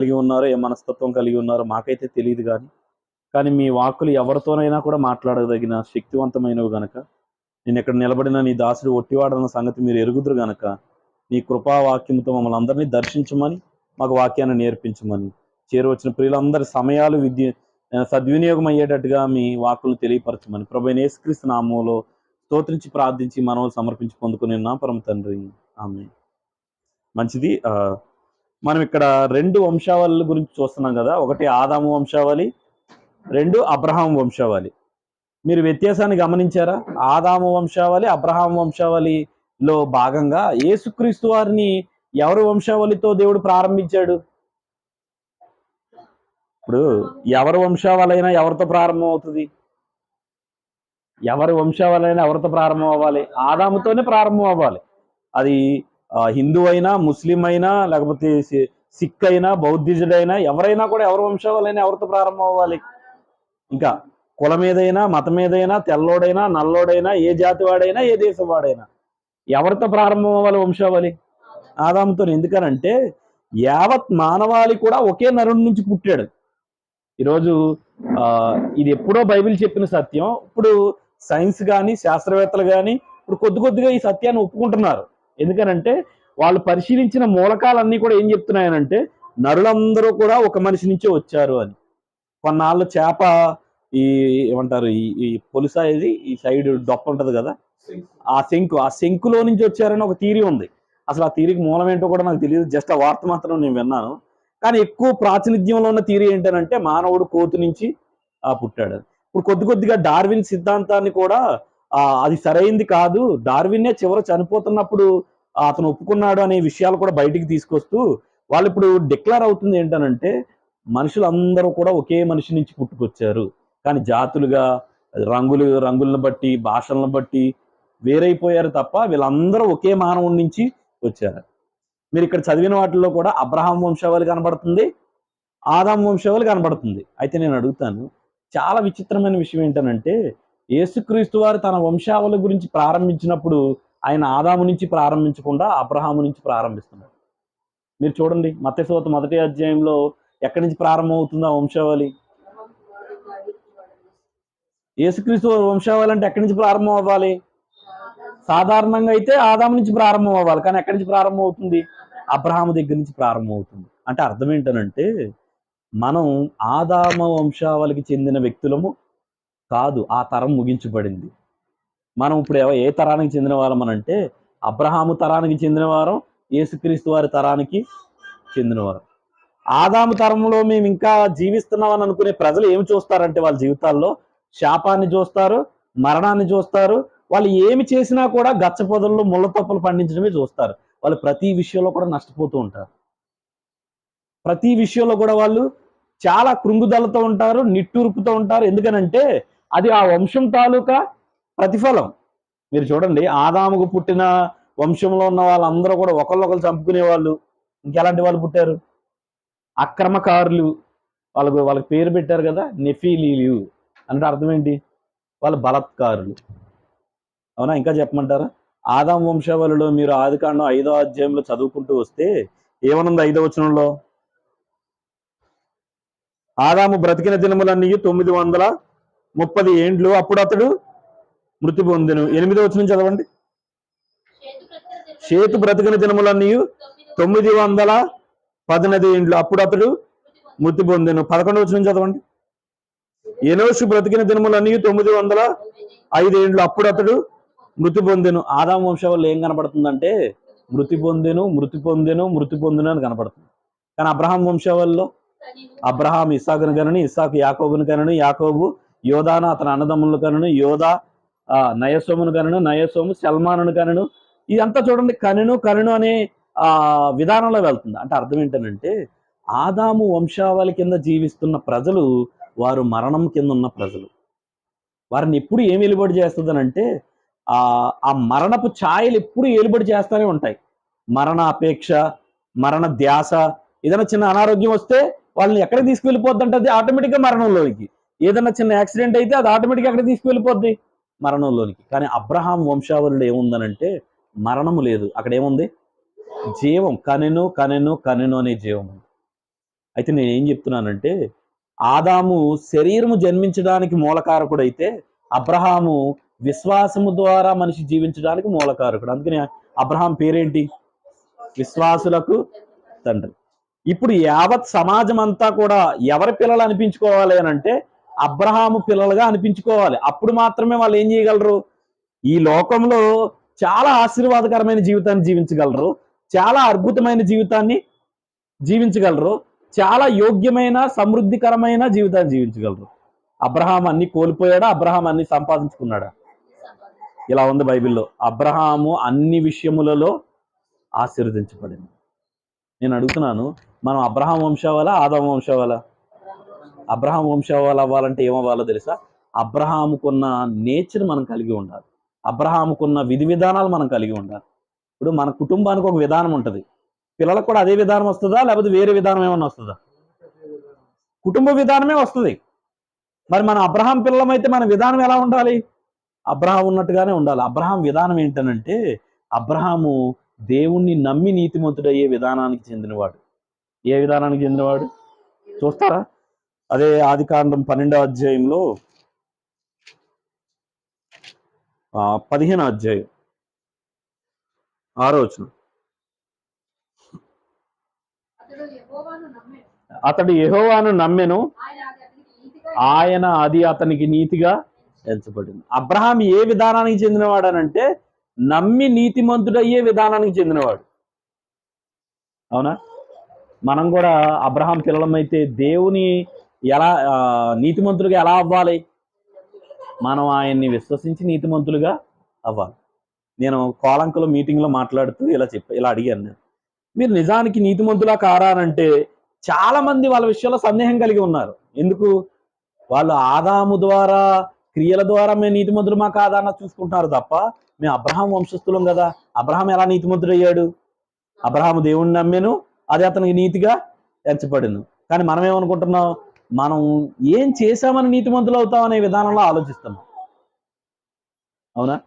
కలిగి ఉన్నారో ఏ మనస్తత్వం కలిగి ఉన్నారో మాకైతే తెలియదు కానీ కానీ మీ వాక్కులు ఎవరితోనైనా కూడా మాట్లాడదగిన శక్తివంతమైనవి గనక నేను ఇక్కడ నిలబడిన నీ దాసుడు ఒట్టివాడన్న సంగతి మీరు ఎరుగుదురు గనక నీ కృపావాక్యంతో మమ్మల్ని అందరినీ దర్శించమని మాకు వాక్యాన్ని నేర్పించమని చేరువచ్చిన ప్రియులందరి సమయాలు విద్య సద్వినియోగం అయ్యేటట్టుగా మీ వాక్కులు తెలియపరచమని ప్రభు నేసుక్రీస్తు నామంలో స్తోత్రించి ప్రార్థించి మనవులు సమర్పించి పొందుకుని నా పరమ తండ్రి. ఆమె మంచిది. మనం ఇక్కడ రెండు వంశావళి గురించి చూస్తున్నాం కదా. ఒకటి ఆదాము వంశావళి రెండు అబ్రహాం వంశావళి. మీరు వ్యత్యాసాన్ని గమనించారా? ఆదాము వంశావళి అబ్రహాం వంశావళిలో భాగంగా యేసుక్రీస్తు వారిని ఎవరి వంశావళితో దేవుడు ప్రారంభించాడు? ఇప్పుడు ఎవరి వంశావళైనా ఎవరితో ప్రారంభం అవుతుంది? ఎవరి వంశావళైనా ఎవరితో ప్రారంభం అవ్వాలి? ఆదాముతోనే ప్రారంభం అవ్వాలి. అది హిందూ అయినా ముస్లిం అయినా లేకపోతే సిక్ అయినా బౌద్ధిజుడైనా ఎవరైనా కూడా ఎవరి వంశావళైనా ఎవరితో ప్రారంభం అవ్వాలి? ఇంకా కులం ఏదైనా మతం ఏదైనా తెల్లోడైనా నల్లోడైనా ఏ జాతి వాడైనా ఏ దేశం వాడైనా ఎవరితో ప్రారంభం అవ్వాలి వంశావళి? ఆదాముతో ఎందుకనంటే యావత్ మానవాళి కూడా ఒకే నరుడి నుంచి పుట్టాడు. ఈరోజు ఆ, ఇది ఎప్పుడో బైబిల్ చెప్పిన సత్యం. ఇప్పుడు సైన్స్ కానీ శాస్త్రవేత్తలు కానీ ఇప్పుడు కొద్ది కొద్దిగా ఈ సత్యాన్ని ఒప్పుకుంటున్నారు. ఎందుకనంటే వాళ్ళు పరిశీలించిన మూలకాలన్నీ కూడా ఏం చెప్తున్నాయనంటే నరులందరూ కూడా ఒక మనిషి నుంచే వచ్చారు అని. కొన్నాళ్ళు చేప ఈ ఏమంటారు ఈ ఈ ఇది ఈ సైడ్ డొప్ప ఉంటది కదా ఆ శంకు ఆ శంకులో నుంచి వచ్చారని ఒక థీరీ ఉంది. అసలు ఆ థీరీకి మూలం ఏంటో కూడా నాకు తెలియదు జస్ట్ ఆ వార్త మాత్రం నేను విన్నాను. కానీ ఎక్కువ ప్రాతినిధ్యంలో ఉన్న థీరీ ఏంటంటే మానవుడు కోతు నుంచి ఆ పుట్టాడు. ఇప్పుడు కొద్ది కొద్దిగా డార్విన్ సిద్ధాంతాన్ని కూడా అది సరైంది కాదు. డార్విన్నే చివర చనిపోతున్నప్పుడు అతను ఒప్పుకున్నాడు అనే విషయాలు కూడా బయటికి తీసుకొస్తూ వాళ్ళు ఇప్పుడు డిక్లేర్ అవుతుంది ఏంటనంటే మనుషులందరూ కూడా ఒకే మనిషి నుంచి పుట్టుకొచ్చారు. కానీ జాతులుగా రంగులు రంగులను బట్టి భాషలను బట్టి వేరైపోయారు తప్ప వీళ్ళందరూ ఒకే మానవుడి నుంచి వచ్చారు. మీరు ఇక్కడ చదివిన వాటిల్లో కూడా అబ్రహాం వంశావళి కనబడుతుంది ఆదాం వంశావళి కనబడుతుంది. అయితే నేను అడుగుతాను చాలా విచిత్రమైన విషయం ఏంటనంటే యేసుక్రీస్తు వారు తన వంశావళి గురించి ప్రారంభించినప్పుడు ఆయన ఆదాము నుంచి ప్రారంభించకుండా అబ్రహాము నుంచి ప్రారంభిస్తున్నాడు మీరు చూడండి మత్స్యశోత మొదటి అధ్యాయంలో ఎక్కడి నుంచి ప్రారంభమవుతుంది ఆ వంశావళి? యేసుక్రీస్తు వంశావళి అంటే ఎక్కడి నుంచి ప్రారంభం అవ్వాలి? సాధారణంగా అయితే ఆదాము నుంచి ప్రారంభం అవ్వాలి కానీ ఎక్కడి నుంచి ప్రారంభం అవుతుంది అబ్రహాము దగ్గర నుంచి ప్రారంభం అవుతుంది అంటే అర్థం ఏంటనంటే మనం ఆదామ వంశావళికి చెందిన వ్యక్తులము కాదు ఆ తరం ముగించబడింది. మనం ఇప్పుడు ఏ తరానికి చెందిన వాళ్ళం అంటే అబ్రహాము తరానికి చెందిన వారం యేసుక్రీస్తు వారి తరానికి చెందినవారం ఆదాము తరంలో మేము ఇంకా జీవిస్తున్నామని అనుకునే ప్రజలు ఏమి చూస్తారంటే వాళ్ళ జీవితాల్లో శాపాన్ని చూస్తారు మరణాన్ని చూస్తారు వాళ్ళు ఏమి చేసినా కూడా గచ్చ పొదల్లో ముళ్ళ పండించడమే చూస్తారు. వాళ్ళు ప్రతి విషయంలో కూడా నష్టపోతూ ఉంటారు. ప్రతి విషయంలో కూడా వాళ్ళు చాలా కృంగుదలతో ఉంటారు నిట్టూర్పుతో ఉంటారు. ఎందుకనంటే అది ఆ వంశం తాలూకా ప్రతిఫలం. మీరు చూడండి ఆదాముకు పుట్టిన వంశంలో ఉన్న వాళ్ళందరూ కూడా ఒకళ్ళొకరు చంపుకునే వాళ్ళు. ఇంకెలాంటి వాళ్ళు పుట్టారు? అక్రమకారులు. వాళ్ళకు వాళ్ళకి పేరు పెట్టారు కదా నెఫీలీలు. అంటే అర్థం ఏంటి? వాళ్ళు బలత్కారులు. అవునా? ఇంకా చెప్పమంటారా? ఆదాం వంశావళిలో మీరు ఆదికాండం ఐదో అధ్యాయంలో చదువుకుంటూ వస్తే ఏమనుంది ఐదో వచనంలో? ఆదాము బ్రతికిన దినములన్నీ తొమ్మిది వందల ముప్పది ఏండ్లు అప్పుడు అతడు మృతి పొందెను. ఎనిమిదో వచ్చిన చదవండి. చేతు బ్రతికిన దినములన్నీ తొమ్మిది వందల పదినది ఏండ్లు అప్పుడు అతడు మృతి పొందెను. పదకొండు వచ్చిన చదవండి. ఎనోషు బ్రతికిన దినములన్నీ తొమ్మిది వందల ఐదేండ్లు అప్పుడు అతడు మృతి పొందెను. ఆదాం వల్ల ఏం కనపడుతుందంటే మృతి పొందెను మృతి పొందెను మృతి పొందెను అని కనపడుతుంది. కానీ అబ్రహాం వంశావళిలో అబ్రహాం ఇస్సాకును కనని ఇస్సాకు యాకోబును కనను యాకోబు యోధాను అతని అన్నదమ్ములను కనును యోధా ఆ, నయసోమును కనును నయసోము సల్మానును కనును. ఇదంతా చూడండి కనును కనును అనే ఆ విధానంలో వెళ్తుంది. అంటే అర్థం ఏంటంటే ఆదాము వంశావళి కింద జీవిస్తున్న ప్రజలు వారు మరణం కింద ఉన్న ప్రజలు. వారిని ఎప్పుడు ఏం వెలుబడి చేస్తుందనంటే ఆ ఆ మరణపు ఛాయలు ఎప్పుడు ఏలుబడి చేస్తూనే ఉంటాయి. మరణ అపేక్ష మరణ ధ్యాస ఏదైనా చిన్న అనారోగ్యం వస్తే వాళ్ళని ఎక్కడికి తీసుకువెళ్ళిపోద్ది అంటే అది ఆటోమేటిక్గా మరణంలోకి. ఏదైనా చిన్న యాక్సిడెంట్ అయితే అది ఆటోమేటిక్గా అక్కడ తీసుకువెళ్ళిపోద్ది. మరణంలోనికి. కానీ అబ్రహాం వంశావళిలో ఏముందనంటే మరణము లేదు. అక్కడ ఏముంది? జీవం. కనెను కనెను కనెను అనే జీవం అయితే నేను ఏం చెప్తున్నానంటే ఆదాము శరీరము జన్మించడానికి మూలకారకుడైతే అబ్రహాము విశ్వాసము ద్వారా మనిషి జీవించడానికి మూలకారకుడు. అందుకని అబ్రహాం పేరేంటి? విశ్వాసులకు తండ్రి. ఇప్పుడు యావత్ సమాజం అంతా కూడా ఎవరి పిల్లలు అనిపించుకోవాలి అని అంటే అబ్రహాము పిల్లలుగా అనిపించుకోవాలి. అప్పుడు మాత్రమే వాళ్ళు ఏం చేయగలరు? ఈ లోకంలో చాలా ఆశీర్వాదకరమైన జీవితాన్ని జీవించగలరు. చాలా అద్భుతమైన జీవితాన్ని జీవించగలరు. చాలా యోగ్యమైన సమృద్ధికరమైన జీవితాన్ని జీవించగలరు. అబ్రహాం అన్ని కోల్పోయాడా? అబ్రహాం అన్ని సంపాదించుకున్నాడా? ఇలా ఉంది బైబిల్లో. అబ్రహాము అన్ని విషయములలో ఆశీర్వదించబడింది. నేను అడుగుతున్నాను మనం అబ్రహాం వంశావాలా ఆదాం వంశావాలా? అబ్రహాం వాళ్ళు అవ్వాలంటే ఏమవ్వాలో తెలుసా? అబ్రహాముకున్న నేచర్ మనం కలిగి ఉండాలి. అబ్రహాముకున్న విధి విధానాలు మనం కలిగి ఉండాలి. ఇప్పుడు మన కుటుంబానికి ఒక విధానం ఉంటుంది. పిల్లలకు కూడా అదే విధానం వస్తుందా? లేకపోతే వేరే విధానం ఏమన్నా వస్తుందా? కుటుంబ విధానమే వస్తుంది. మరి మన అబ్రహాం పిల్లమైతే మన విధానం ఎలా ఉండాలి? అబ్రహాం ఉన్నట్టుగానే ఉండాలి. అబ్రహాం విధానం ఏంటనంటే అబ్రహాము దేవుణ్ణి నమ్మి నీతిమంతుడయ్యే విధానానికి చెందినవాడు. ఏ విధానానికి చెందినవాడు? చూస్తారా? అదే ఆది కాండం పన్నెండో అధ్యాయంలో పదిహేనో అధ్యాయం ఆరో వచనం. అతడు యెహోవాను నమ్మెను. ఆయన అది అతనికి నీతిగా ఎంచబడింది. అబ్రహాం ఏ విధానానికి చెందినవాడనంటే నమ్మి నీతిమంతుడయ్యే విధానానికి చెందినవాడు. అవునా? మనం కూడా అబ్రహాం పిల్లలమైతే దేవుని ఎలా నీతిమంతులుగా ఎలా అవ్వాలి? మనం ఆయన్ని విశ్వసించి నీతిమంతులుగా అవ్వాలి. నేను కోలంకలో మీటింగ్లో మాట్లాడుతూ ఇలా చెప్ప ఇలా అడిగాను నేను. మీరు నిజానికి నీతిమంతులా కారా చాలామంది చాలా మంది వాళ్ళ విషయంలో సందేహం కలిగి ఉన్నారు. ఎందుకు? వాళ్ళు ఆదాము ద్వారా క్రియల ద్వారా మేము నీతిమంతులమా కాదా అన్న చూసుకుంటున్నారు తప్ప మేము అబ్రహాం వంశస్థులం కదా. అబ్రహాం ఎలా నీతిమంతుడు అయ్యాడు అబ్రహాము దేవుణ్ణి నమ్మాను అది అతనికి నీతిగా ఎంచబడింది కానీ మనం ఏమనుకుంటున్నాం మనం ఏం చేశామని నీతిమంతులు అవుతామనే విధానంలో ఆలోచిస్తున్నాం. అవునా?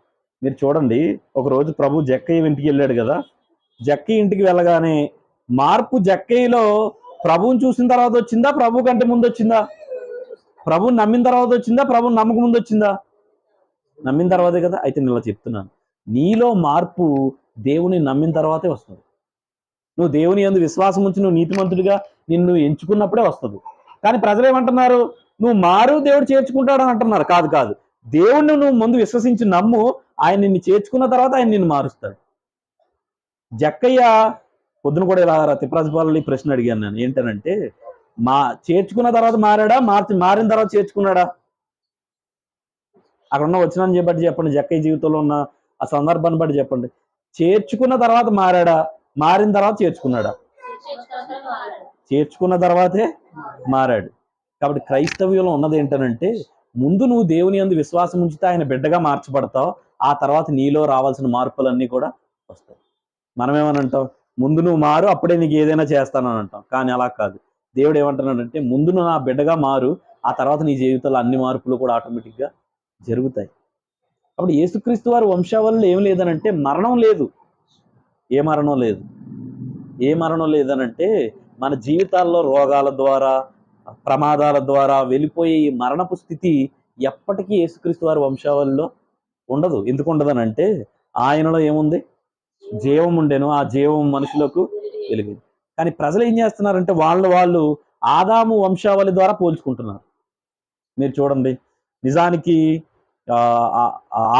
మీరు చూడండి ఒక రోజు ప్రభు జక్కయ్య ఇంటికి వెళ్ళాడు కదా. జక్కయ్య ఇంటికి వెళ్ళగానే మార్పు జక్కయ్యలో ప్రభువుని చూసిన తర్వాత వచ్చిందా? ప్రభు కంటే ముందు వచ్చిందా? ప్రభుని నమ్మిన తర్వాత వచ్చిందా? ప్రభుని నమ్మక ముందు వచ్చిందా? నమ్మిన తర్వాతే కదా. అయితే నేను ఇలా చెప్తున్నాను. నీలో మార్పు దేవుని నమ్మిన తర్వాతే వస్తుంది. నువ్వు దేవుని ఎందు విశ్వాసం ఉంచి నువ్వు నీతిమంతుడిగా నిన్ను ఎంచుకున్నప్పుడే వస్తుంది. కానీ ప్రజలు ఏమంటున్నారు? నువ్వు మారు దేవుడు చేర్చుకుంటాడని అంటున్నారు. కాదు కాదు. దేవుణ్ణి నువ్వు ముందు విశ్వసించి నమ్ము ఆయన నిన్ను చేర్చుకున్న తర్వాత ఆయన నిన్ను మారుస్తాడు. జక్కయ్య పొద్దున కూడా ఇలా తిప్పరాజపాలని ప్రశ్న అడిగాను నేను. ఏంటనంటే మా చేర్చుకున్న తర్వాత మారాడా? మార్చి మారిన తర్వాత చేర్చుకున్నాడా? అక్కడ ఉన్న వచ్చిన బట్టి చెప్పండి. జక్కయ్య జీవితంలో ఉన్న ఆ సందర్భాన్ని బట్టి చెప్పండి. చేర్చుకున్న తర్వాత మారాడా? మారిన తర్వాత చేర్చుకున్నాడా? చేర్చుకున్న తర్వాతే మారాడు. కాబట్టి క్రైస్తవ్యంలో ఉన్నది ఏంటనంటే ముందు నువ్వు దేవుని అందు విశ్వాసం ఉంచితే ఆయన బిడ్డగా మార్చబడతావు ఆ తర్వాత నీలో రావాల్సిన మార్పులన్నీ కూడా వస్తాయి. మనమేమనంటాం అంటాం ముందు నువ్వు మారు అప్పుడే నీకు ఏదైనా చేస్తానని అంటాం కానీ అలా కాదు. దేవుడు ఏమంటున్నాడంటే ముందు నువ్వు నా బిడ్డగా మారు ఆ తర్వాత నీ జీవితంలో అన్ని మార్పులు కూడా ఆటోమేటిక్గా జరుగుతాయి. అప్పుడు యేసుక్రీస్తు వారి వంశావళిలో ఏం లేదనంటే మరణం లేదు. ఏ మరణం లేదు? ఏ మరణం లేదనంటే మన జీవితాల్లో రోగాల ద్వారా ప్రమాదాల ద్వారా వెళ్ళిపోయే ఈ మరణపు స్థితి ఎప్పటికీ యేసుక్రీస్తు వారి వంశావళిలో ఉండదు. ఎందుకు ఉండదనంటే ఆయనలో ఏముంది? జీవం ఉండేను. ఆ జీవం మనుషులకు వెలిగింది. కానీ ప్రజలు ఏం చేస్తున్నారంటే వాళ్ళు వాళ్ళు ఆదాము వంశావళి ద్వారా పోల్చుకుంటున్నారు. మీరు చూడండి. నిజానికి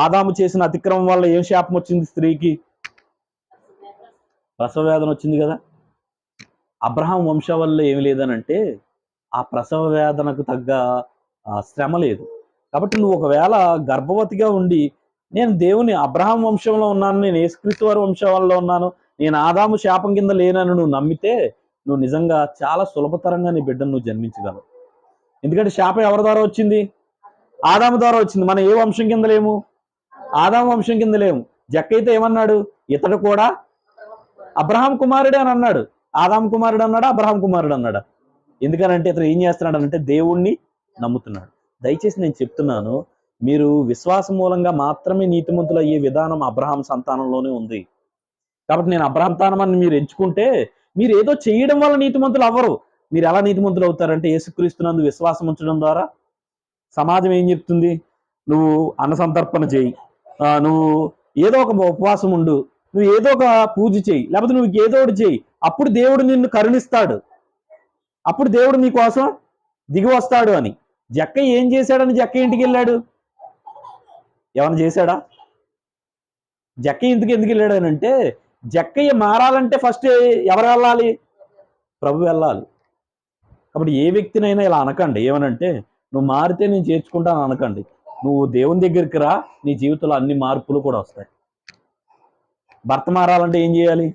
ఆదాము చేసిన అతిక్రమం వల్ల ఏం శాపం వచ్చింది స్త్రీకి? ప్రసవ వేదన వచ్చింది కదా. అబ్రహాం వంశావళిలో ఏమి లేదనంటే ఆ ప్రసవ వేదనకు తగ్గ శ్రమ లేదు. కాబట్టి నువ్వు ఒకవేళ గర్భవతిగా ఉండి నేను దేవుని అబ్రహాం వంశంలో ఉన్నాను నేను యేసుక్రీస్తు వారి వంశావళిలో ఉన్నాను నేను ఆదాము శాపం కింద లేనని నువ్వు నమ్మితే నువ్వు నిజంగా చాలా సులభతరంగా నీ బిడ్డను నువ్వు జన్మించగలవు. ఎందుకంటే శాపం ఎవరి ద్వారా వచ్చింది? ఆదాము ద్వారా వచ్చింది. మనం ఏ వంశం కింద లేము? ఆదాము వంశం కింద లేము. జక్కైతే ఏమన్నాడు? ఇతడు కూడా అబ్రహాం కుమారుడే అని అన్నాడు. ఆదాం కుమారుడు అన్నాడా అబ్రహాం కుమారుడు అన్నాడా? ఎందుకనంటే ఇతను ఏం చేస్తున్నాడు అంటే దేవుణ్ణి నమ్ముతున్నాడు. దయచేసి నేను చెప్తున్నాను మీరు విశ్వాసం మూలంగా మాత్రమే నీతిమంతులు అయ్యే విధానం అబ్రహాం సంతానంలోనే ఉంది. కాబట్టి నేను అబ్రహంతానం అని మీరు ఎంచుకుంటే మీరు ఏదో చేయడం వల్ల నీతిమంతులు అవ్వరు. మీరు ఎలా నీతిమంతులు అవుతారంటే యేసుక్రీస్తునందు విశ్వాసం ఉంచడం ద్వారా. సమాజం ఏం చెప్తుంది? నువ్వు అన్న సంతర్పణ చేయి. నువ్వు ఏదో ఒక ఉపవాసం ఉండు. నువ్వు ఏదో ఒక పూజ చేయి లేకపోతే నువ్వు ఏదో ఒకటి చేయి. అప్పుడు దేవుడు నిన్ను కరుణిస్తాడు. అప్పుడు దేవుడు నీ కోసం దిగి వస్తాడు అని. జక్క ఏం చేశాడని జక్క ఇంటికి వెళ్ళాడు? ఏమైనా చేశాడా? జక్క ఇంటికి ఎందుకు వెళ్ళాడు అని అంటే జక్కయ్య మారాలంటే ఫస్ట్ ఎవరు వెళ్ళాలి? ప్రభు వెళ్ళాలి. కాబట్టి ఏ వ్యక్తినైనా ఇలా అనకండి. ఏమనంటే నువ్వు మారితే నేను చేర్చుకుంటాను అనకండి. నువ్వు దేవుని దగ్గరికి రా నీ జీవితంలో అన్ని మార్పులు కూడా వస్తాయి. భర్త మారాలంటే ఏం చేయాలి?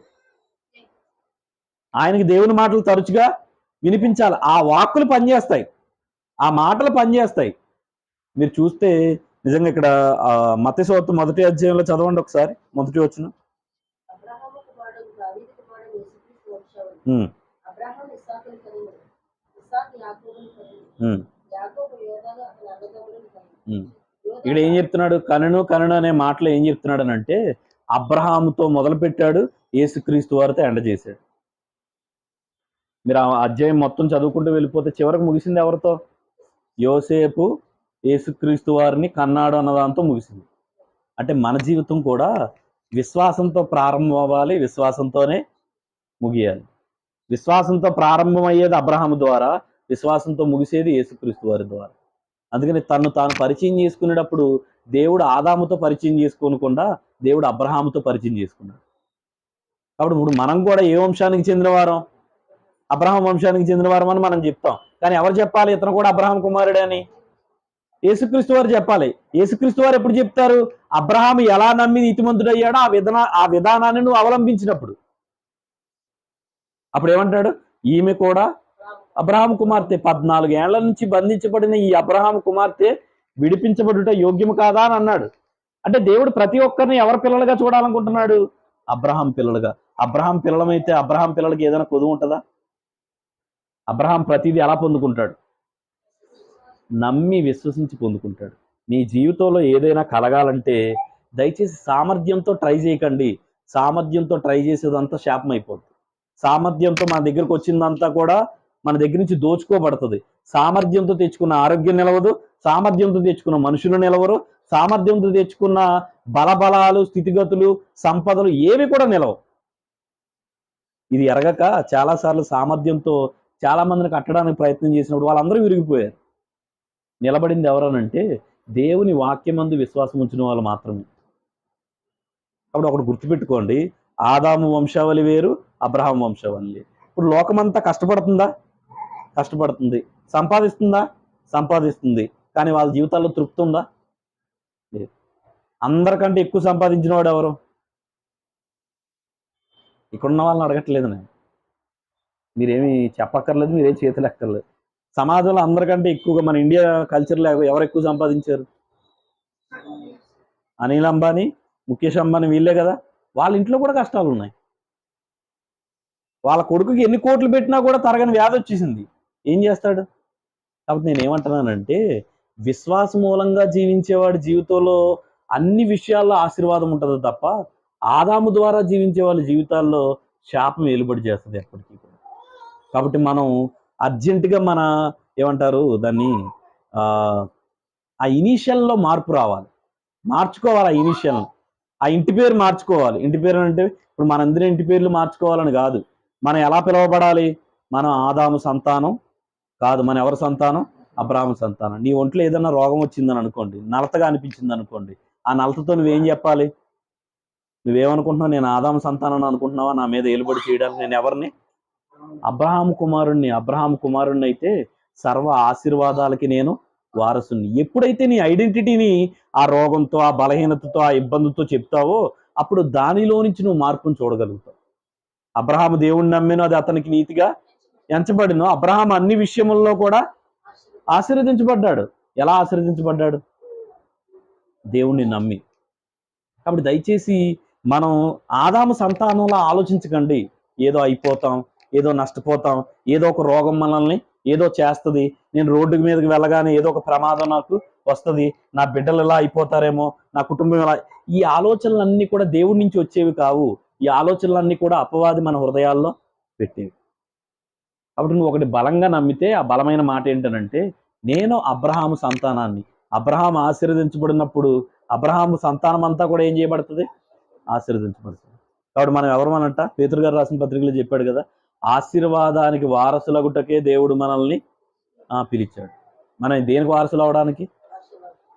ఆయనకి దేవుని మాటలు తరచుగా వినిపించాలి. ఆ వాక్కులు పనిచేస్తాయి. ఆ మాటలు పనిచేస్తాయి. మీరు చూస్తే నిజంగా ఇక్కడ మతసోత్తు మొదటి అధ్యాయంలో చదవండి ఒకసారి మొదటి వచ్చిన. ఇక్కడ ఏం చెప్తున్నాడు? కనును కనును అనే మాటలో ఏం చెప్తున్నాడు అని అంటే అబ్రహాముతో మొదలుపెట్టాడు ఏసుక్రీస్తు యేసుక్రీస్తు వారితో ఎండ చేశాడు. మీరు ఆ అధ్యాయం మొత్తం చదువుకుంటూ వెళ్ళిపోతే చివరికి ముగిసింది ఎవరితో? యోసేపు యేసుక్రీస్తు వారిని కన్నాడు అన్న దాంతో ముగిసింది. అంటే మన జీవితం కూడా విశ్వాసంతో ప్రారంభం అవ్వాలి విశ్వాసంతోనే ముగియాలి. విశ్వాసంతో ప్రారంభమయ్యేది అబ్రహాము ద్వారా విశ్వాసంతో ముగిసేది యేసుక్రీస్తు వారి ద్వారా. అందుకని తను తాను పరిచయం చేసుకునేటప్పుడు దేవుడు ఆదాముతో పరిచయం చేసుకోనకుండా దేవుడు అబ్రహాముతో పరిచయం చేసుకున్నాడు. కాబట్టి ఇప్పుడు మనం కూడా ఏ వంశానికి చెందిన వారం? అబ్రహాం వంశానికి చెందిన వారం అని మనం చెప్తాం. కానీ ఎవరు చెప్పాలి? ఇతను కూడా అబ్రహాం కుమారుడే అని. యేసుక్రీస్తు వారు చెప్పాలి. యేసుక్రీస్తు వారు ఎప్పుడు చెప్తారు? అబ్రహాం ఎలా నమ్మి నీతిమంతుడయ్యాడో ఆ విధాన ఆ విధానాన్ని నువ్వు అవలంబించినప్పుడు. అప్పుడు ఏమంటాడు? ఈమె కూడా అబ్రహాం కుమార్తె పద్నాలుగు ఏళ్ళ నుంచి బంధించబడిన ఈ అబ్రహాం కుమార్తె విడిపించబడుట యోగ్యము కాదా అని అన్నాడు. అంటే దేవుడు ప్రతి ఒక్కరిని ఎవరి పిల్లలుగా చూడాలనుకుంటున్నాడు? అబ్రహాం పిల్లలుగా. అబ్రహాం పిల్లలమైతే అబ్రహాం పిల్లలకి ఏదైనా కొదువు ఉంటుందా? అబ్రహాం ప్రతిదీ ఎలా పొందుకుంటాడు? నమ్మి విశ్వసించి పొందుకుంటాడు. మీ జీవితంలో ఏదైనా కలగాలంటే దయచేసి సామర్థ్యంతో ట్రై చేయకండి. సామర్థ్యంతో ట్రై చేసేదంతా శాపం అయిపోద్ది సామర్థ్యంతో మన దగ్గరకు వచ్చిందంతా కూడా మన దగ్గర నుంచి దోచుకోబడుతుంది. సామర్థ్యంతో తెచ్చుకున్న ఆరోగ్యం నిలవదు సామర్థ్యంతో తెచ్చుకున్న మనుషులు నిలవరు సామర్థ్యంతో తెచ్చుకున్న బలబలాలు స్థితిగతులు సంపదలు ఏవి కూడా నిలవు. ఇది ఎరగక చాలాసార్లు సామర్థ్యంతో చాలా మందిని కట్టడానికి ప్రయత్నం చేసినప్పుడు వాళ్ళందరూ విరిగిపోయారు. నిలబడింది ఎవరనంటే దేవుని వాక్యమందు విశ్వాసం ఉంచిన వాళ్ళు మాత్రమే. కాబట్టి ఒకటి గుర్తుపెట్టుకోండి. ఆదాము వంశావళి వేరు అబ్రహాం వంశావళి. ఇప్పుడు లోకమంతా కష్టపడుతుందా? కష్టపడుతుంది. సంపాదిస్తుందా? సంపాదిస్తుంది. కానీ వాళ్ళ జీవితాల్లో తృప్తి ఉందా? లేదు. అందరికంటే ఎక్కువ సంపాదించిన వాడు ఎవరు? ఇక్కడున్న వాళ్ళని అడగట్లేదు నేను. మీరేమి చెప్పక్కర్లేదు మీరేం చేతులెక్కర్లేదు. సమాజంలో అందరికంటే ఎక్కువగా మన ఇండియా కల్చర్లో ఎవరు ఎక్కువ సంపాదించారు? అనిల్ అంబానీ ముఖేష్ అంబానీ వీళ్ళే కదా. వాళ్ళ ఇంట్లో కూడా కష్టాలు ఉన్నాయి వాళ్ళ కొడుకుకి ఎన్ని కోట్లు పెట్టినా కూడా తరగని వ్యాధి వచ్చేసింది. ఏం చేస్తాడు? కాబట్టి నేను ఏమంటున్నానంటే విశ్వాస మూలంగా జీవించేవాడి జీవితంలో అన్ని విషయాల్లో ఆశీర్వాదం ఉంటుంది తప్ప ఆదాము ద్వారా జీవించే వాళ్ళ జీవితాల్లో శాపం వెలుబడి చేస్తుంది ఎప్పటికీ కూడా. కాబట్టి మనం అర్జెంటుగా మన ఏమంటారు దాన్ని ఆ, ఇనీషియల్లో మార్పు రావాలి. మార్చుకోవాలి ఆ ఇనీషియల్ ఆ ఇంటి పేరు మార్చుకోవాలి. ఇంటి పేరు అంటే ఇప్పుడు మనందరి ఇంటి పేర్లు మార్చుకోవాలని కాదు. మనం ఎలా పిలువబడాలి? మనం ఆదాము సంతానం కాదు మన ఎవరి సంతానం? అబ్రాహ్మ సంతానం. నీ ఒంట్లో ఏదైనా రోగం వచ్చిందని అనుకోండి నలతగా అనిపించింది అనుకోండి ఆ నలతతో నువ్వేం చెప్పాలి? నువ్వేమనుకుంటున్నావు? నేను ఆదాం సంతానం అనుకుంటున్నావా? నా మీద ఏలుబడి చేయడానికి నేను ఎవరిని? అబ్రహాం కుమారుణ్ణి. అబ్రహాం కుమారుణ్ణి అయితే సర్వ ఆశీర్వాదాలకి నేను వారసుని ఎప్పుడైతే నీ ఐడెంటిటీని ఆ రోగంతో ఆ బలహీనతతో ఆ ఇబ్బందితో చెప్తావో అప్పుడు దానిలో నుంచి నువ్వు మార్పును చూడగలుగుతావు. అబ్రహాం దేవుణ్ణి నమ్మినో అది అతనికి నీతిగా ఎంచబడినో అబ్రహాం అన్ని విషయముల్లో కూడా ఆశీర్వదించబడ్డాడు. ఎలా ఆశీర్వదించబడ్డాడు? దేవుణ్ణి నమ్మి. కాబట్టి దయచేసి మనం ఆదాము సంతానంలో ఆలోచించకండి. ఏదో అయిపోతాం ఏదో నష్టపోతాం ఏదో ఒక రోగం మనల్ని ఏదో చేస్తుంది. నేను రోడ్డు మీదకి వెళ్ళగానే ఏదో ఒక ప్రమాదం నాకు వస్తుంది. నా బిడ్డలు ఇలా అయిపోతారేమో నా కుటుంబం ఇలా ఈ ఆలోచనలన్నీ కూడా దేవుడి నుంచి వచ్చేవి కావు. ఈ ఆలోచనలన్నీ కూడా అపవాది మన హృదయాల్లో పెట్టేవి. కాబట్టి నువ్వు ఒకటి బలంగా నమ్మితే ఆ బలమైన మాట ఏంటనంటే నేను అబ్రహాము సంతానాన్ని అబ్రహాం ఆశీర్వదించబడినప్పుడు అబ్రహాము సంతానం అంతా కూడా ఏం చేయబడుతుంది? ఆశీర్వదించబడుతుంది. కాబట్టి మనం ఎవరమనంట పేతురు గారు రాసిన పత్రికలో చెప్పాడు కదా ఆశీర్వాదానికి వారసులగుటకే దేవుడు మనల్ని పిలిచాడు. మనం దేనికి వారసులు అవడానికి?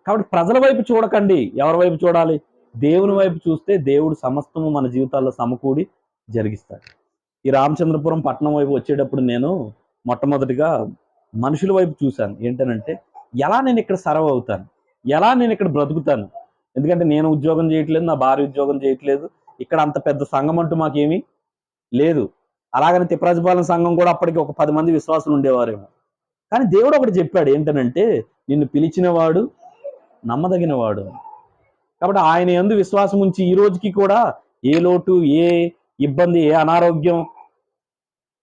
కాబట్టి ప్రజల వైపు చూడకండి. ఎవరి వైపు చూడాలి? దేవుని వైపు చూస్తే దేవుడు సమస్తము మన జీవితాల్లో సమకూడి జరిగిస్తాడు. ఈ రామచంద్రపురం పట్టణం వైపు వచ్చేటప్పుడు నేను మొట్టమొదటిగా మనుషుల వైపు చూశాను. ఏంటనంటే ఎలా నేను ఇక్కడ సర్వ్ అవుతాను? ఎలా నేను ఇక్కడ బ్రతుకుతాను? ఎందుకంటే నేను ఉద్యోగం చేయట్లేదు నా భార్య ఉద్యోగం చేయట్లేదు ఇక్కడ అంత పెద్ద సంఘం అంటూ మాకేమీ లేదు. అలాగని తిప్రజపాలన సంఘం కూడా అప్పటికి ఒక పది మంది విశ్వాసులు ఉండేవారేమో. కానీ దేవుడు ఒకటి చెప్పాడు ఏంటనంటే నిన్ను పిలిచినవాడు నమ్మదగినవాడు కాబట్టి ఆయన ఎందు విశ్వాసం ఉంచి ఈ రోజుకి కూడా ఏ లోటు ఏ ఇబ్బంది ఏ అనారోగ్యం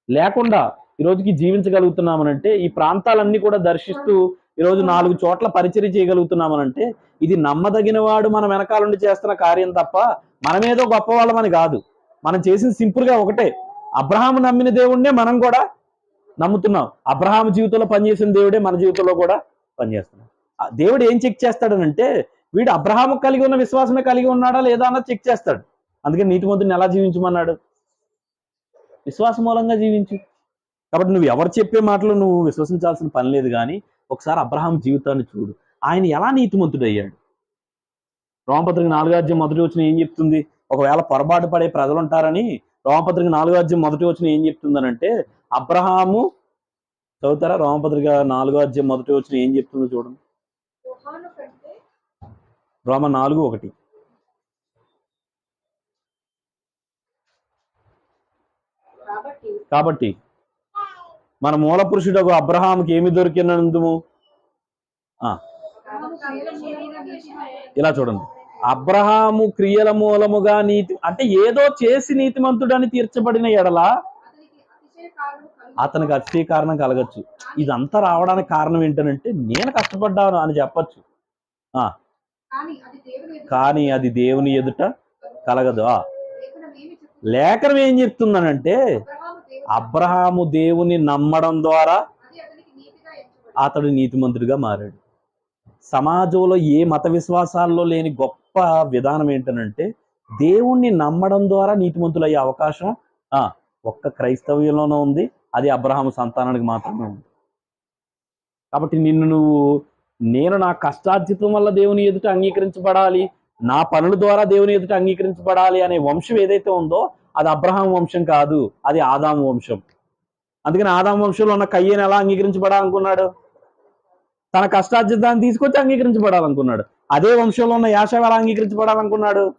లేకుండా ఈ రోజుకి జీవించగలుగుతున్నామనంటే ఈ ప్రాంతాలన్నీ కూడా దర్శిస్తూ ఈరోజు నాలుగు చోట్ల పరిచయం చేయగలుగుతున్నామనంటే ఇది నమ్మదగిన వాడు మన వెనకాలండి చేస్తున్న కార్యం తప్ప మనమేదో గొప్పవాళ్ళమని కాదు. మనం చేసిన సింపుల్గా ఒకటే. అబ్రహాం నమ్మిన దేవుణ్ణే మనం కూడా నమ్ముతున్నాం. అబ్రహాం జీవితంలో పనిచేసిన దేవుడే మన జీవితంలో కూడా పనిచేస్తున్నాం ఆ దేవుడు ఏం చెక్ చేస్తాడనంటే వీడు అబ్రహాము కలిగి ఉన్న విశ్వాసమే కలిగి ఉన్నాడా లేదా అన్నది చెక్ చేస్తాడు. అందుకని నీతిమంతుని ఎలా జీవించమన్నాడు? విశ్వాస మూలంగా జీవించు. కాబట్టి నువ్వు ఎవరు చెప్పే మాటలు నువ్వు విశ్వసించాల్సిన పని లేదు కానీ ఒకసారి అబ్రహాం జీవితాన్ని చూడు. ఆయన ఎలా నీతిమంతుడు అయ్యాడు రోమపత్రిక నాలుగో అధ్యాయం మొదటి వచ్చిన ఏం చెప్తుంది? ఒకవేళ పొరపాటు పడే ప్రజలు ఉంటారని రోమపత్రిక నాలుగో అధ్యాయం మొదటి వచ్చిన ఏం చెప్తుందనంటే అబ్రహాము చదువుతారా? రోమపత్రిక నాలుగో అధ్యాయం మొదటి వచ్చిన ఏం చెప్తుందో చూడండి. రోమ నాలుగు ఒకటి. కాబట్టి మన మూల పురుషుడు అబ్రహాంకి ఏమి దొరికినందుము? ఇలా చూడండి. అబ్రహాము క్రియల మూలముగా నీతి అంటే ఏదో చేసి నీతిమంతుడని తీర్చబడిన ఎడల అతనికి అతి కారణం కలగచ్చు. ఇదంతా రావడానికి కారణం ఏంటనంటే నేను కష్టపడ్డాను అని చెప్పచ్చు. కానీ అది దేవుని ఎదుట కానీ అది దేవుని ఎదుట కలగదు. ఆ లేఖనం ఏం చెప్తుందనంటే అబ్రహాము దేవుని నమ్మడం ద్వారా అతడు నీతిమంతుడిగా మారాడు. సమాజంలో ఏ మత విశ్వాసాల్లో లేని గొప్ప విధానం ఏంటనంటే దేవుణ్ణి నమ్మడం ద్వారా నీతిమంతులయ్యే అవకాశం ఆ ఒక్క క్రైస్తవ్యంలోనే ఉంది. అది అబ్రహాము సంతానానికి మాత్రమే ఉంది. కాబట్టి నిన్ను నువ్వు నేను నా కష్టార్జితం వల్ల దేవుని ఎదుట అంగీకరించబడాలి నా పనుల ద్వారా దేవుని ఎదుట అంగీకరించబడాలి అనే వంశం ఏదైతే ఉందో అది అబ్రహాం వంశం కాదు అది ఆదాము వంశం. అందుకని ఆదాం వంశంలో ఉన్న కయ్యను ఎలా అంగీకరించబడాలనుకున్నాడు? తన కష్టార్జితాన్ని తీసుకొచ్చి అంగీకరించబడాలనుకున్నాడు. అదే వంశంలో ఉన్న యాషవ ఎలా అంగీకరించబడాలనుకున్నాడు?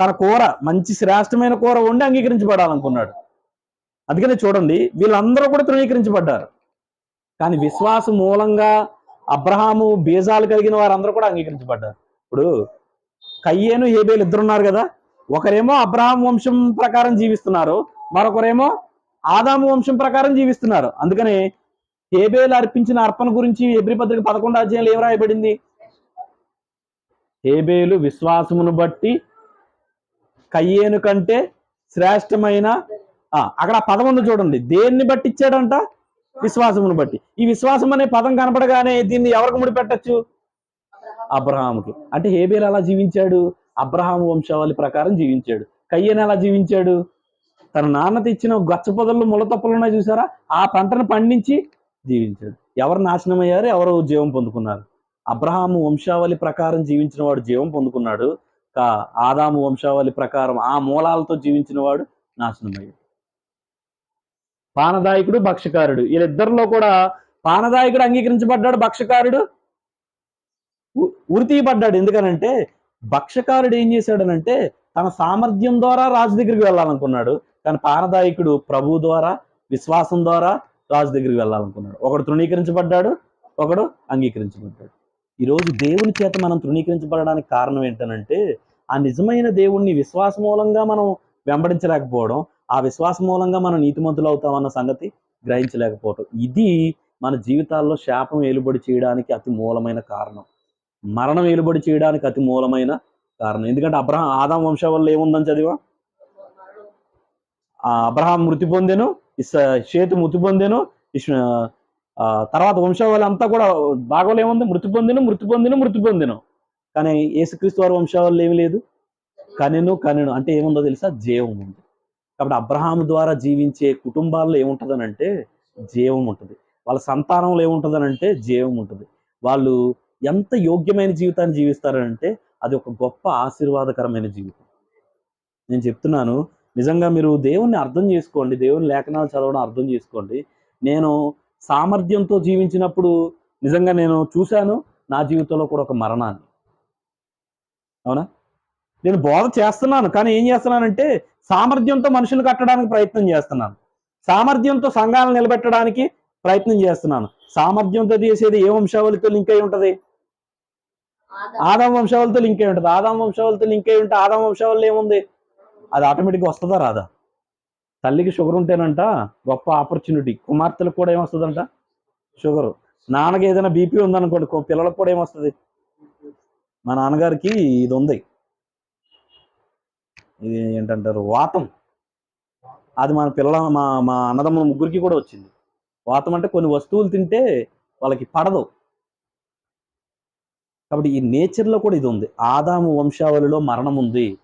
తన కూర మంచి శ్రేష్టమైన కూర వండి అంగీకరించబడాలనుకున్నాడు. అందుకనే చూడండి వీళ్ళందరూ కూడా తృణీకరించబడ్డారు. కానీ విశ్వాసం మూలంగా అబ్రహాము బీజాలు కలిగిన వారందరూ కూడా అంగీకరించబడ్డారు. ఇప్పుడు కయ్యేను హేబేలు ఇద్దరు ఉన్నారు కదా ఒకరేమో అబ్రహాం వంశం ప్రకారం జీవిస్తున్నారు మరొకరేమో ఆదాము వంశం ప్రకారం జీవిస్తున్నారు. అందుకని హేబేలు అర్పించిన అర్పణ గురించి ఎబ్రి పత్రిక పదకొండు అధ్యాయంలో ఏం రాయబడింది? హేబేలు విశ్వాసమును బట్టి కయ్యేను కంటే శ్రేష్టమైన ఆ, అక్కడ ఆ పదం ఉంది చూడండి. దేన్ని బట్టి ఇచ్చాడంట? విశ్వాసమును బట్టి. ఈ విశ్వాసం అనే పదం కనపడగానే దీన్ని ఎవరికి ముడిపెట్టచ్చు? అబ్రహాముకి. అంటే హేబేలు అలా జీవించాడు? అబ్రహాం వంశావళి ప్రకారం జీవించాడు. కయ్యను ఎలా జీవించాడు? తన నాన్న తెచ్చిన గచ్చ పొదలు ముళ్ళతప్పలు ఉన్నాయి చూసారా? ఆ పంటను పండించి జీవించాడు. ఎవరు నాశనం అయ్యారు ఎవరు జీవం పొందుకున్నారు? అబ్రహాము వంశావళి ప్రకారం జీవించిన వాడు జీవం పొందుకున్నాడు. కా ఆదాము వంశావళి ప్రకారం ఆ మూలాలతో జీవించిన వాడు నాశనమయ్యాడు. పానదాయకుడు భక్షకారుడు వీళ్ళిద్దరిలో కూడా పానదాయకుడు అంగీకరించబడ్డాడు భక్షకారుడు ఉ- ఉరితీయబడ్డాడు. ఎందుకనంటే భక్షకారుడు ఏం చేశాడనంటే తన సామర్థ్యం ద్వారా రాజు దగ్గరికి వెళ్ళాలనుకున్నాడు. కానీ పానదాయకుడు ప్రభు ద్వారా విశ్వాసం ద్వారా రాజు దగ్గరికి వెళ్ళాలనుకున్నాడు. ఒకడు తృణీకరించబడ్డాడు ఒకడు అంగీకరించబడ్డాడు. ఈరోజు దేవుని చేత మనం తృణీకరించబడడానికి కారణం ఏంటనంటే ఆ నిజమైన దేవుణ్ణి విశ్వాస మూలంగా మనం వెంబడించలేకపోవడం ఆ విశ్వాస మూలంగా మనం నీతిమంతులు అవుతామన్న సంగతి గ్రహించలేకపోవటం. ఇది మన జీవితాల్లో శాపం ఏలుబడి చేయడానికి అతి మూలమైన కారణం. మరణం వెలుబడి చేయడానికి అతి మూలమైన కారణం. ఎందుకంటే అబ్రహం ఆదాం వల్ల ఏముందని చదివా? ఆ అబ్రహాం మృతి పొందెను ఇస్ మృతి పొందెను ఆ, తర్వాత వంశావళి అంతా కూడా భాగంలో ఏముంది? మృతి పొందిను మృతి పొందిను మృతి పొందిను. కానీ యేసుక్రీస్తు వారి వంశావళి ఏమి లేదు. కనెను కనెను అంటే ఏముందో తెలుసా? జీవం ఉంది. కాబట్టి అబ్రహాం ద్వారా జీవించే కుటుంబాల్లో ఏముంటదనంటే జీవం ఉంటుంది. వాళ్ళ సంతానంలో ఏముంటుందనంటే జీవం ఉంటుంది. వాళ్ళు ఎంత యోగ్యమైన జీవితాన్ని జీవిస్తారంటే అది ఒక గొప్ప ఆశీర్వాదకరమైన జీవితం. నేను చెప్తున్నాను నిజంగా మీరు దేవుణ్ణి అర్థం చేసుకోండి దేవుని లేఖనాలు చదవడం అర్థం చేసుకోండి. నేను సామర్థ్యంతో జీవించినప్పుడు నిజంగా నేను చూశాను నా జీవితంలో కూడా ఒక మరణాన్ని. అవునా? నేను బోధ చేస్తున్నాను కానీ ఏం చేస్తున్నానంటే సామర్థ్యంతో మనుషులు కట్టడానికి ప్రయత్నం చేస్తున్నాను. సామర్థ్యంతో సంఘాలను నిలబెట్టడానికి ప్రయత్నం చేస్తున్నాను. సామర్థ్యంతో చేసేది ఏ వంశావళితో లింక్ అయి ఉంటుంది? ఆదాం. వంశావళితో లింక్ అయి ఉంటుంది. ఆదాం వంశావళితో లింక్ అయి ఉంటే ఆదాం వంశావళిలో ఏముంది? అది ఆటోమేటిక్గా వస్తుందా రాదా? తల్లికి షుగర్ ఉంటేనంట గొప్ప ఆపర్చునిటీ. కుమార్తెలకు కూడా ఏమొస్తుందంట? షుగర్. నాన్నకి ఏదైనా బీపీ ఉందనుకోండి పిల్లలకు కూడా ఏమొస్తుంది? మా నాన్నగారికి ఇది ఉంది. ఇది ఏంటంటారు? వాతం. అది మన పిల్లల మా మా అన్నదమ్ముల ముగ్గురికి కూడా వచ్చింది. వాతం అంటే కొన్ని వస్తువులు తింటే వాళ్ళకి పడదు. కాబట్టి ఈ నేచర్లో కూడా ఇది ఉంది. ఆదాము వంశావళిలో మరణం ఉంది.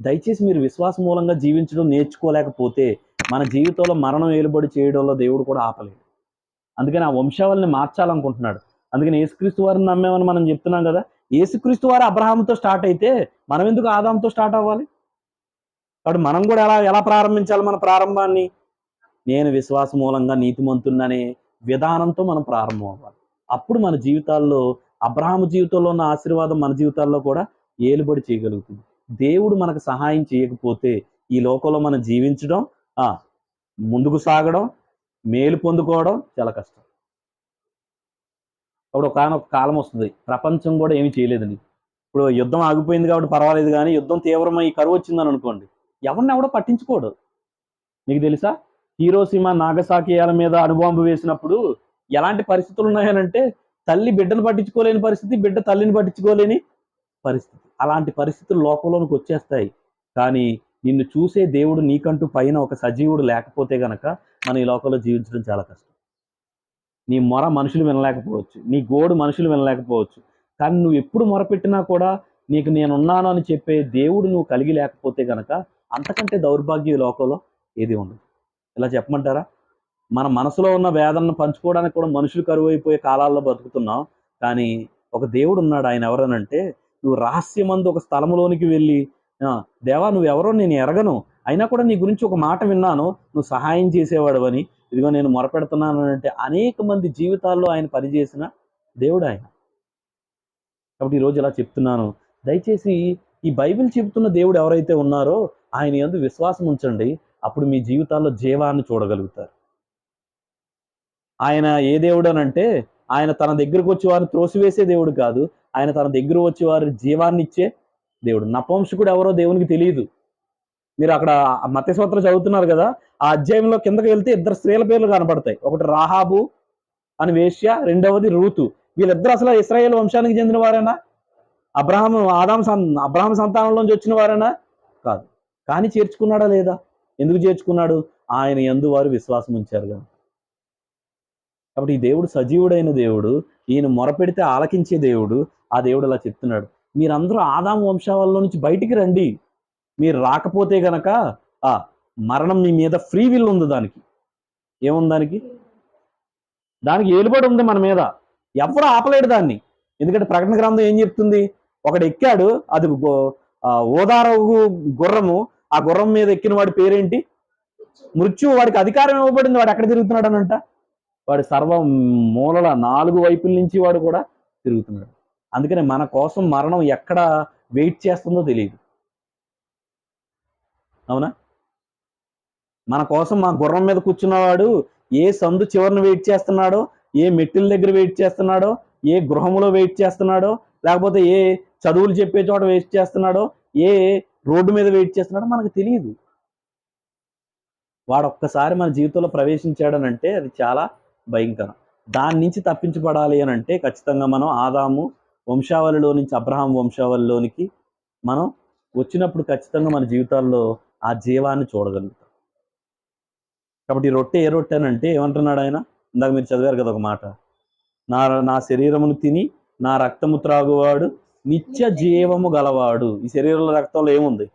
దయచేసి మీరు విశ్వాస మూలంగా జీవించడం నేర్చుకోలేకపోతే మన జీవితంలో మరణం ఏలుబడి చేయడంలో దేవుడు కూడా ఆపలేడు. అందుకని ఆ వంశావళిని మార్చాలనుకుంటున్నాడు. అందుకని యేసుక్రీస్తు వారిని నమ్మేమని మనం చెప్తున్నాం కదా యేసుక్రీస్తు వారు అబ్రహాంతో స్టార్ట్ అయితే మనం ఎందుకు ఆదాంతో స్టార్ట్ అవ్వాలి? కాబట్టి మనం కూడా ఎలా ఎలా ప్రారంభించాలి మన ప్రారంభాన్ని? నేను విశ్వాస మూలంగా నీతిమంతున్ననే విధానంతో మనం ప్రారంభం అవ్వాలి. అప్పుడు మన జీవితాల్లో అబ్రహాము జీవితంలో ఉన్న ఆశీర్వాదం మన జీవితాల్లో కూడా ఏలుబడి చేయగలుగుతుంది. దేవుడు మనకు సహాయం చేయకపోతే ఈ లోకంలో మనం జీవించడం ఆ, ముందుకు సాగడం మేలు పొందుకోవడం చాలా కష్టం. ఇప్పుడు ఒక ఒక కాలం వస్తుంది. ప్రపంచం కూడా ఏమీ చేయలేదండి. ఇప్పుడు యుద్ధం ఆగిపోయింది కాబట్టి పర్వాలేదు కానీ యుద్ధం తీవ్రమై కరువు వచ్చిందని అనుకోండి ఎవరిని ఎవడో పట్టించుకోడు. మీకు తెలుసా? హీరోసీమ నాగసాకియాల మీద అణుబాంబు వేసినప్పుడు ఎలాంటి పరిస్థితులు ఉన్నాయనంటే తల్లి బిడ్డను పట్టించుకోలేని పరిస్థితి బిడ్డ తల్లిని పట్టించుకోలేని పరిస్థితి. అలాంటి పరిస్థితులు లోకంలోనికి వచ్చేస్తాయి. కానీ నిన్ను చూసే దేవుడు నీకంటూ పైన ఒక సజీవుడు లేకపోతే గనక మన ఈ లోకంలో జీవించడం చాలా కష్టం. నీ మొర మనుషులు వినలేకపోవచ్చు నీ గోడు మనుషులు వినలేకపోవచ్చు. కానీ నువ్వు ఎప్పుడు మొరపెట్టినా కూడా నీకు నేనున్నాను అని చెప్పే దేవుడు నువ్వు కలిగి లేకపోతే గనక అంతకంటే దౌర్భాగ్యం ఈ లోకంలో ఏది ఉండదు. ఇలా చెప్పమంటారా? మన మనసులో ఉన్న వేదనను పంచుకోవడానికి కూడా మనుషులు కరువైపోయే కాలాల్లో బతుకుతున్నాం. కానీ ఒక దేవుడు ఉన్నాడు ఆయన ఎవరనంటే నువ్వు రహస్యమందు ఒక స్థలంలోనికి వెళ్ళి దేవా నువ్వు ఎవరో నేను ఎరగను. అయినా కూడా నీ గురించి ఒక మాట విన్నాను. నువ్వు సహాయం చేసేవాడు అని. ఇదిగో నేను మొరపెడుతున్నాను అంటే అనేక మంది జీవితాల్లో ఆయన పనిచేసిన దేవుడు ఆయన. కాబట్టి ఈరోజు ఇలా చెప్తున్నాను. దయచేసి ఈ బైబిల్ చెబుతున్న దేవుడు ఎవరైతే ఉన్నారో ఆయన ఎందు విశ్వాసం ఉంచండి. అప్పుడు మీ జీవితాల్లో జీవాన్ని చూడగలుగుతారు. ఆయన ఏ దేవుడు అని అంటే ఆయన తన దగ్గరకు వచ్చి వారిని త్రోసివేసే దేవుడు కాదు. ఆయన తన దగ్గర వచ్చి వారి జీవాన్ని ఇచ్చే దేవుడు. నపంసకుడు ఎవరో దేవునికి తెలియదు. మీరు అక్కడ మత్స్యసూత్రం చదువుతున్నారు కదా ఆ అధ్యాయంలో కిందకి వెళ్తే ఇద్దరు స్త్రీల పేర్లు కనపడతాయి. ఒకటి రాహాబు అని వేష్య రెండవది రూతు. వీళ్ళిద్దరు అసలు ఇస్రాయేల్ వంశానికి చెందిన వారేనా? అబ్రహం ఆదాం సం అబ్రహాం సంతానంలోంచి వచ్చిన వారేనా? కాదు. కానీ చేర్చుకున్నాడా లేదా? ఎందుకు చేర్చుకున్నాడు? ఆయన ఎందు వారు విశ్వాసం ఉంచారు కదా కాబట్టి ఈ దేవుడు సజీవుడైన దేవుడు ఈయన మొరపెడితే ఆలకించే దేవుడు ఆ దేవుడు అలా చెప్తున్నాడు. మీరందరూ ఆదాము వంశావళిలో నుంచి బయటికి రండి. మీరు రాకపోతే గనక ఆ మరణం మీ మీద ఫ్రీ విల్ ఉంది దానికి. ఏముంది దానికి? దానికి ఏలుబడి ఉంది మన మీద. ఎవరు ఆపలేడు దాన్ని. ఎందుకంటే ప్రకటన గ్రంథం ఏం చెప్తుంది? ఒకడు ఎక్కాడు అది ఓదారవు గుర్రము ఆ గుర్రం మీద ఎక్కిన వాడి పేరేంటి? మృత్యు వాడికి అధికారం ఇవ్వబడింది. వాడు ఎక్కడ తిరుగుతున్నాడు అనంట వాడు సర్వ మూలల నాలుగు వైపుల నుంచి వాడు కూడా తిరుగుతున్నాడు. అందుకని మన కోసం మరణం ఎక్కడ వెయిట్ చేస్తుందో తెలియదు. అవునా? మన కోసం మా గుర్రం మీద కూర్చున్నవాడు ఏ సందు చివరిని వెయిట్ చేస్తున్నాడో ఏ మెట్టిల దగ్గర వెయిట్ చేస్తున్నాడో ఏ గృహంలో వెయిట్ చేస్తున్నాడో లేకపోతే ఏ చదువులు చెప్పే చోట వెయిట్ చేస్తున్నాడో ఏ రోడ్డు మీద వెయిట్ చేస్తున్నాడో మనకు తెలియదు. వాడు ఒక్కసారి మన జీవితంలో ప్రవేశించాడనంటే అది చాలా భయంకరం. దాని నుంచి తప్పించబడాలి అని అంటే ఖచ్చితంగా మనం ఆదాము వంశావళిలో నుంచి అబ్రహాం వంశావళిలోనికి మనం వచ్చినప్పుడు ఖచ్చితంగా మన జీవితాల్లో ఆ జీవాన్ని చూడగలుగుతాం. కాబట్టి ఈ రొట్టె ఏ రొట్టె అని అంటే ఏమంటున్నాడు ఆయన? ఇందాక మీరు చదివారు కదా ఒక మాట. నా నా శరీరమును తిని నా రక్తము త్రాగువాడు నిత్య జీవము గలవాడు. ఈ శరీరంలో రక్తంలో ఏముంది?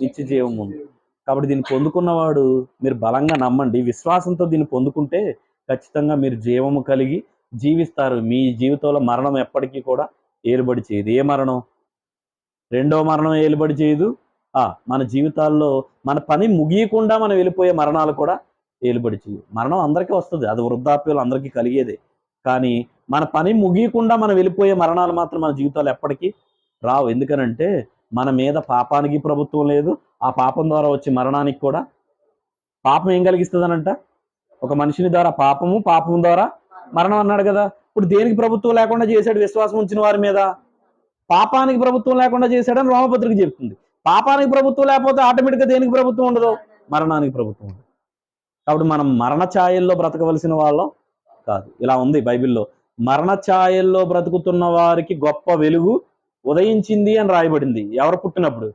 నిత్య జీవం ఉంది. కాబట్టి దీన్ని పొందుకున్నవాడు మీరు బలంగా నమ్మండి. విశ్వాసంతో దీన్ని పొందుకుంటే ఖచ్చితంగా మీరు జీవము కలిగి జీవిస్తారు. మీ జీవితంలో మరణం ఎప్పటికీ కూడా ఏలుబడి చేయదు. ఏ మరణం? రెండో మరణం ఏలుబడి చేయదు. ఆ మన జీవితాల్లో మన పని ముగియకుండా మనం వెళ్ళిపోయే మరణాలు కూడా ఏలుబడి చేయదు మరణం అందరికీ వస్తుంది. అది వృద్ధాప్యాలు అందరికీ కలిగేదే. కానీ మన పని ముగియకుండా మనం వెళ్ళిపోయే మరణాలు మాత్రం మన జీవితాలు ఎప్పటికీ రావు. ఎందుకనంటే మన మీద పాపానికి ప్రభుత్వం లేదు. ఆ పాపం ద్వారా వచ్చే మరణానికి కూడా పాపం ఏం కలిగిస్తుందనంట? ఒక మనిషిని ద్వారా పాపము పాపం ద్వారా మరణం అన్నాడు కదా. ఇప్పుడు దేనికి ప్రభుత్వం లేకుండా చేశాడు విశ్వాసం ఉంచిన వారి మీద? పాపానికి ప్రభుత్వం లేకుండా చేశాడని రోమపత్రిక చెప్తుంది. పాపానికి ప్రభుత్వం లేకపోతే ఆటోమేటిక్గా దేనికి ప్రభుత్వం ఉండదు? మరణానికి ప్రభుత్వం ఉండదు. కాబట్టి మనం మరణ ఛాయల్లో బ్రతకవలసిన వాళ్ళం కాదు. ఇలా ఉంది బైబిల్లో. మరణ ఛాయల్లో బ్రతుకుతున్న వారికి గొప్ప వెలుగు ఉదయించింది అని రాయబడింది. ఎవరు పుట్టినప్పుడు?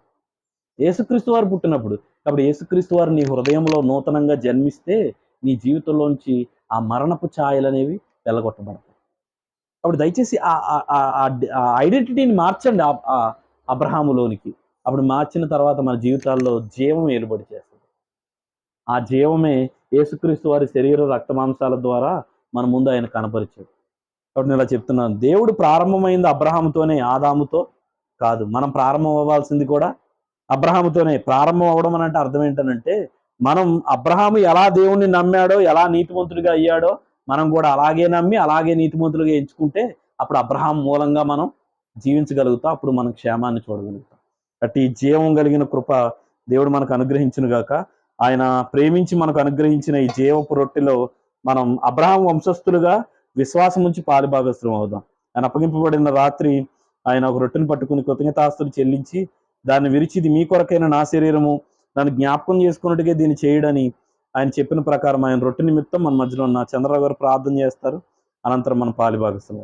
యేసుక్రీస్తు వారు పుట్టినప్పుడు. కాబట్టి యేసుక్రీస్తు వారు నీ హృదయంలో నూతనంగా జన్మిస్తే నీ జీవితంలోంచి ఆ మరణపు ఛాయలు అనేవి వెళ్ళగొట్టబడతాయి. కాబట్టి దయచేసి ఆ- ఆ- ఐడెంటిటీని మార్చండి అబ్రహాములోనికి. అప్పుడు మార్చిన తర్వాత మన జీవితాల్లో జీవం ఏలుబడి చేస్తుంది. ఆ జీవమే యేసుక్రీస్తు వారి శరీర రక్తమాంసాల ద్వారా మన ముందు ఆయన కనపరిచాడు. కాబట్టి నేను ఇలా చెప్తున్నాను దేవుడు ప్రారంభమైంది అబ్రహాముతోనే ఆదాముతో కాదు. మనం ప్రారంభం అవ్వాల్సింది కూడా అబ్రహాముతోనే. ప్రారంభం అవ్వడం అని అంటే అర్థం ఏంటనంటే మనం అబ్రహాము ఎలా దేవుణ్ణి నమ్మాడో ఎలా నీతిమంతుడిగా అయ్యాడో మనం కూడా అలాగే నమ్మి అలాగే నీతిమంతులుగా ఎంచుకుంటే అప్పుడు అబ్రహాం మూలంగా మనం జీవించగలుగుతాం అప్పుడు మనం క్షేమాన్ని చూడగలుగుతాం. అట్టి ఈ జీవం కలిగిన కృప దేవుడు మనకు అనుగ్రహించిన గాక. ఆయన ప్రేమించి మనకు అనుగ్రహించిన ఈ జీవపు రొట్టెలో మనం అబ్రహాం వంశస్థులుగా విశ్వాసం ఉంచి పాలుభాగస్త్రం అవుదాం. ఆయన అప్పగింపబడిన రాత్రి ఆయన ఒక రొట్టెను పట్టుకుని కృతజ్ఞతాస్తులు చెల్లించి దాన్ని విరిచి ఇది మీ కొరకైన నా శరీరము? దాన్ని జ్ఞాపకం చేసుకున్నట్టుగా దీన్ని చేయడని ఆయన చెప్పిన ప్రకారం ఆయన రొట్టె నిమిత్తం మన మధ్యలో ఉన్న చంద్రరావు గారు ప్రార్థన చేస్తారు. అనంతరం మన పాలిభాగస్తం